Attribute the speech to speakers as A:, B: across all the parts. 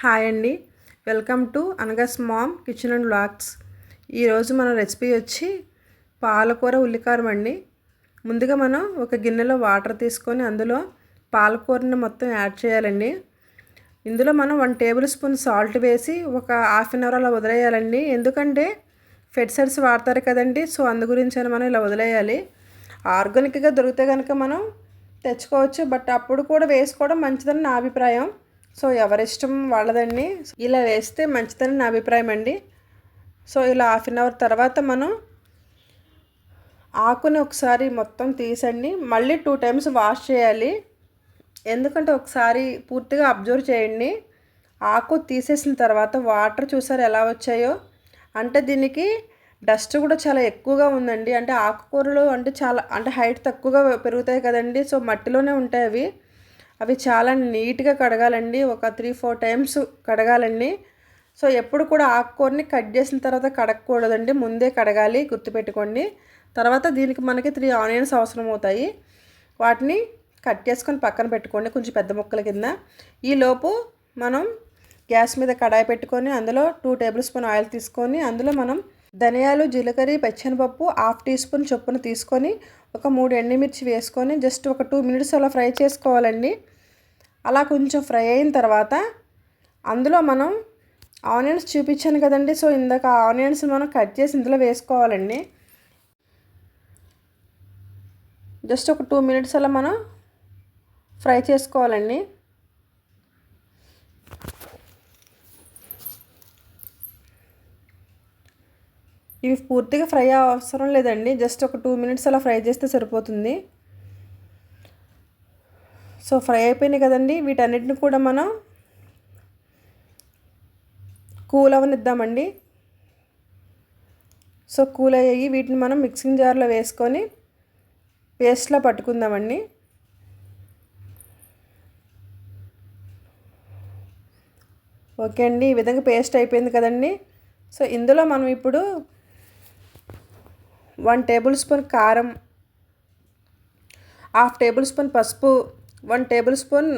A: Hi అండి. Welcome to అనగస్ mom kitchen and blogs ఈరోజు మన రెసిపీ వచ్చి పాలకూర ఉల్లికారం అండి. ముందుగా మనం ఒక గిన్నెలో వాటర్ తీసుకొని అందులో పాలకూరని మొత్తం యాడ్ చేయాలండి. ఇందులో మనం వన్ టేబుల్ స్పూన్ సాల్ట్ వేసి ఒక హాఫ్ అన్ అవర్ అలా వదిలేయాలండి. ఎందుకంటే ఫెడ్సైడ్స్ వాడతారు కదండి సో అందు గురించి మనం ఇలా వదిలేయాలి. ఆర్గానిక్గా దొరికితే కనుక మనం తెచ్చుకోవచ్చు బట్ అప్పుడు కూడా వేసుకోవడం మంచిదని నా అభిప్రాయం. సో ఎవరిష్టం వాళ్ళదండి. ఇలా వేస్తే మంచిదని నా అభిప్రాయం అండి. సో ఇలా హాఫ్ అన్ అవర్ తర్వాత మనం ఆకుని ఒకసారి మొత్తం తీసండి. మళ్ళీ టూ టైమ్స్ వాష్ చేయాలి. ఎందుకంటే ఒకసారి పూర్తిగా అబ్జర్వ్ చేయండి. ఆకు తీసేసిన తర్వాత వాటర్ చూసారు ఎలా వచ్చాయో? అంటే దీనికి డస్ట్ కూడా చాలా ఎక్కువగా ఉందండి. అంటే ఆకుకూరలు అంటే చాలా అంటే హైట్ తక్కువగా పెరుగుతాయి కదండి. సో మట్టిలోనే ఉంటాయి అవి. అవి చాలా నీట్గా కడగాలండి. ఒక త్రీ ఫోర్ టైమ్స్ కడగాలండి. సో ఎప్పుడు కూడా ఆకుకూరని కట్ చేసిన తర్వాత కడగకూడదండి. ముందే కడగాలి గుర్తుపెట్టుకోండి. తర్వాత దీనికి మనకి త్రీ ఆనియన్స్ అవసరం అవుతాయి వాటిని కట్ చేసుకొని పక్కన పెట్టుకోండి కొంచెం పెద్ద ముక్కల కింద. ఈలోపు మనం గ్యాస్ మీద కడాయి పెట్టుకొని అందులో టూ టేబుల్ స్పూన్ ఆయిల్ తీసుకొని అందులో మనం ధనియాలు జీలకర్ర పచ్చనిపప్పు హాఫ్ టీ స్పూన్ చొప్పున తీసుకొని ఒక మూడు ఎండుమిర్చి వేసుకొని జస్ట్ ఒక టూ మినిట్స్ అలా ఫ్రై చేసుకోవాలండి. అలా కొంచెం ఫ్రై అయిన తర్వాత అందులో మనం ఆనియన్స్ చూపించాను కదండి. సో ఇందాక ఆనియన్స్ మనం కట్ చేసి ఇందులో వేసుకోవాలండి. జస్ట్ ఒక టూ మినిట్స్ అలా మనం ఫ్రై చేసుకోవాలండి. ఇవి పూర్తిగా ఫ్రై అవసరం లేదండి. జస్ట్ ఒక టూ మినిట్స్ అలా ఫ్రై చేస్తే సరిపోతుంది. సో ఫ్రై అయిపోయినాయి కదండి. వీటన్నిటిని కూడా మనం కూల్ అవనిద్దామండి. సో కూల్ అయ్యి వీటిని మనం మిక్సింగ్ జార్లో వేసుకొని పేస్ట్లో పట్టుకుందామండి. ఓకే అండి. ఈ విధంగా పేస్ట్ అయిపోయింది కదండి. సో ఇందులో మనం ఇప్పుడు వన్ టేబుల్ స్పూన్ కారం హాఫ్ టేబుల్ స్పూన్ పసుపు వన్ టేబుల్ స్పూన్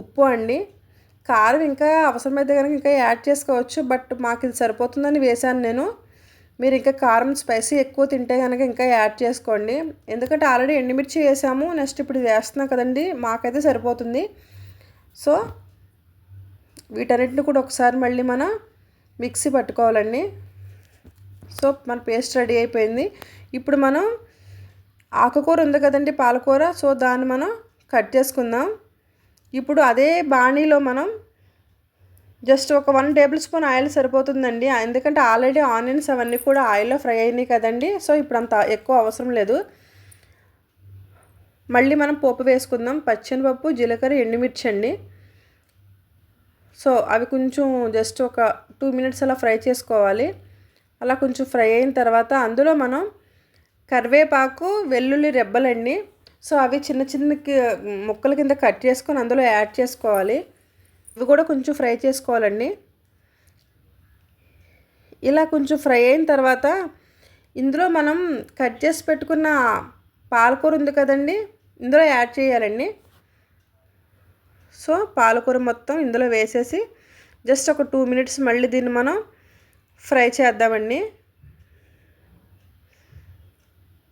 A: ఉప్పు అండి. కారం ఇంకా అవసరమైతే కనుక ఇంకా యాడ్ చేసుకోవచ్చు బట్ మాకు ఇది సరిపోతుందని వేశాను నేను. మీరు ఇంకా కారం స్పైసీ ఎక్కువ తింటే కనుక ఇంకా యాడ్ చేసుకోండి. ఎందుకంటే ఆల్రెడీ ఎండుమిర్చి వేసాము నెక్స్ట్ ఇప్పుడు వేస్తున్నాం కదండి మాకైతే సరిపోతుంది. సో వీటన్నిటిని కూడా ఒకసారి మళ్ళీ మనం మిక్సీ పట్టుకోవాలండి. సో మన పేస్ట్ రెడీ అయిపోయింది. ఇప్పుడు మనం ఆకుకూర ఉంది కదండి పాలకూర సో దాన్ని మనం కట్ చేసుకుందాం. ఇప్పుడు అదే బాణీలో మనం జస్ట్ ఒక వన్ టేబుల్ స్పూన్ ఆయిల్ సరిపోతుందండి. ఎందుకంటే ఆల్రెడీ ఆనియన్స్ అవన్నీ కూడా ఆయిల్లో ఫ్రై అయినాయి కదండి. సో ఇప్పుడు అంత ఎక్కువ అవసరం లేదు. మళ్ళీ మనం పోపు వేసుకుందాం. పచ్చనిపప్పు జీలకర్ర ఎండుమిర్చి అండి. సో అవి కొంచెం జస్ట్ ఒక టూ మినిట్స్ అలా ఫ్రై చేసుకోవాలి. అలా కొంచెం ఫ్రై అయిన తర్వాత అందులో మనం కరివేపాకు వెల్లుల్లి రెబ్బలండి సో అవి చిన్న చిన్న ముక్కల కింద కట్ చేసుకొని అందులో యాడ్ చేసుకోవాలి. ఇవి కూడా కొంచెం ఫ్రై చేసుకోవాలండి. ఇలా కొంచెం ఫ్రై అయిన తర్వాత ఇందులో మనం కట్ చేసి పెట్టుకున్న పాలకూర ఉంది కదండి ఇందులో యాడ్ చేయాలండి. సో పాలకూర మొత్తం ఇందులో వేసేసి జస్ట్ ఒక టూ మినిట్స్ మళ్ళీ దీన్ని మనం ఫ్రై చేద్దామండి.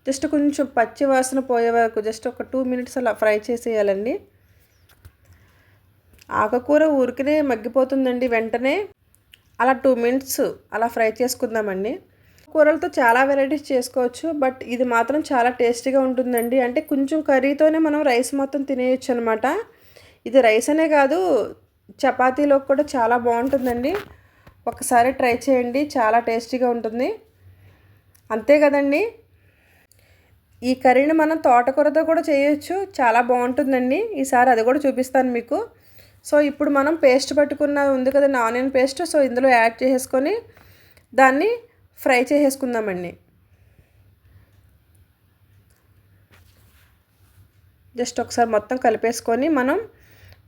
A: జస్ట్ కొంచెం పచ్చి వాసన పోయే వరకు జస్ట్ ఒక టూ మినిట్స్ అలా ఫ్రై చేసేయాలండి. ఆకుకూర ఊరికనే మగ్గిపోతుందండి వెంటనే. అలా టూ మినిట్స్ అలా ఫ్రై చేసుకుందామండి. కూరలతో చాలా వెరైటీస్ చేసుకోవచ్చు బట్ ఇది మాత్రం చాలా టేస్టీగా ఉంటుందండి. అంటే కొంచెం కర్రీతోనే మనం రైస్ మొత్తం తినేయచ్చు అనమాట ఇది రైస్ అనే కాదు చపాతీలో కూడా చాలా బాగుంటుందండి. ఒకసారి ట్రై చేయండి చాలా టేస్టీగా ఉంటుంది. అంతే కదండి? ఈ కర్రీని మనం తోటకూరతో కూడా చేయొచ్చు చాలా బాగుంటుందండి. ఈసారి అది కూడా చూపిస్తాను మీకు. సో ఇప్పుడు మనం పేస్ట్ పట్టుకున్న ఉంది కదండి ఆనియన్ పేస్ట్ సో ఇందులో యాడ్ చేసేసుకొని దాన్ని ఫ్రై చేసేసుకుందామండి. జస్ట్ ఒకసారి మొత్తం కలిపేసుకొని మనం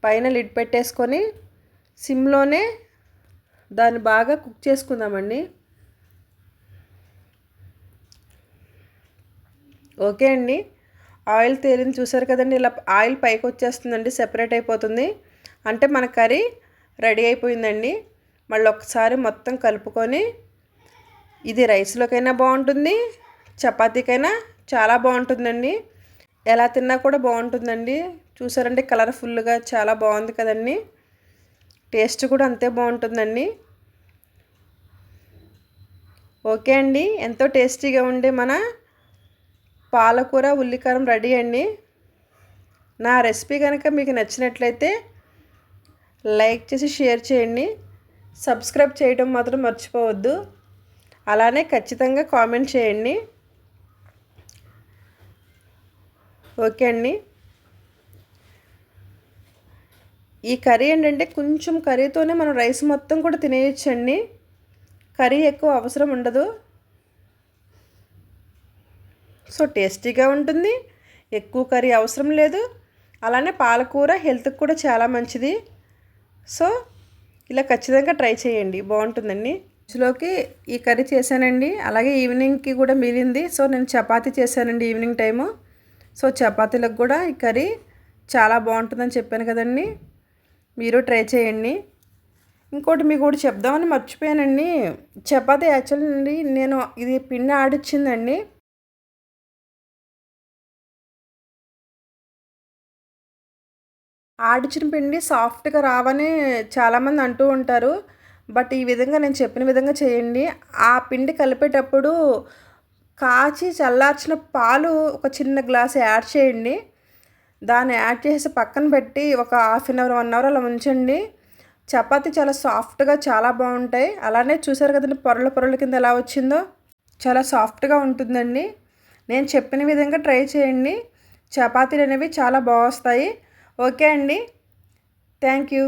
A: పైన లిడ్ పెట్టేసుకొని సిమ్లోనే దాన్ని బాగా కుక్ చేసుకుందామండి. ఓకే అండి. ఆయిల్ తేలింది చూసారు కదండి ఇలా ఆయిల్ పైకి వచ్చేస్తుందండి సెపరేట్ అయిపోతుంది. అంటే మన కర్రీ రెడీ అయిపోయిందండి. మళ్ళీ ఒకసారి మొత్తం కలుపుకొని ఇది రైస్లోకైనా బాగుంటుంది చపాతీకైనా చాలా బాగుంటుందండి. ఎలా తిన్నా కూడా బాగుంటుందండి. చూసారంటే కలర్ఫుల్గా చాలా బాగుంది కదండి. టేస్ట్ కూడా అంతే బాగుంటుందండి. ఓకే అండి ఎంతో టేస్టీగా ఉండే మన పాలకూర ఉల్లికారం రెడీ అండి. నా రెసిపీ కనుక మీకు నచ్చినట్లయితే లైక్ చేసి షేర్ చేయండి. సబ్స్క్రైబ్ చేయడం మాత్రం మర్చిపోవద్దు. అలానే ఖచ్చితంగా కామెంట్ చేయండి. ఓకే అండి. ఈ కర్రీ ఏంటంటే కొంచెం కర్రీతోనే మనం రైస్ మొత్తం కూడా తినేయచ్చండి. కర్రీ ఎక్కువ అవసరం ఉండదు. సో టేస్టీగా ఉంటుంది. ఎక్కువ కర్రీ అవసరం లేదు. అలానే పాలకూర హెల్త్కి కూడా చాలా మంచిది. సో ఇలా ఖచ్చితంగా ట్రై చేయండి. బాగుంటుందండి. రుచిలోకి ఈ కర్రీ చేశానండి. అలాగే ఈవినింగ్కి కూడా మిగిలింది. సో నేను చపాతీ చేశానండి ఈవినింగ్ టైము. సో చపాతీలకు కూడా ఈ కర్రీ చాలా బాగుంటుందని చెప్పాను కదండి. మీరు ట్రై చేయండి. ఇంకోటి మీకు కూడా చెప్దామని మర్చిపోయానండి. చపాతీ యాక్చువల్లీ అండి నేను ఇది పిండి ఆడిచ్చిందండి ఆడిచిన పిండి సాఫ్ట్గా రావని చాలామంది అంటూ ఉంటారు. బట్ ఈ విధంగా నేను చెప్పిన విధంగా చేయండి. ఆ పిండి కలిపేటప్పుడు కాచి చల్లార్చిన పాలు ఒక చిన్న గ్లాస్ యాడ్ చేయండి. దాన్ని యాడ్ చేసి పక్కన పెట్టి ఒక half an hour one hour అలా ఉంచండి. చపాతీ చాలా సాఫ్ట్గా చాలా బాగుంటాయి. అలానే చూసారు కదండి పొరల పొరల కింద ఎలా వచ్చిందో? చాలా సాఫ్ట్గా ఉంటుందండి. నేను చెప్పిన విధంగా ట్రై చేయండి. చపాతీలు అనేవి చాలా బాగా వస్తాయి. ఓకే అండి. Thank you.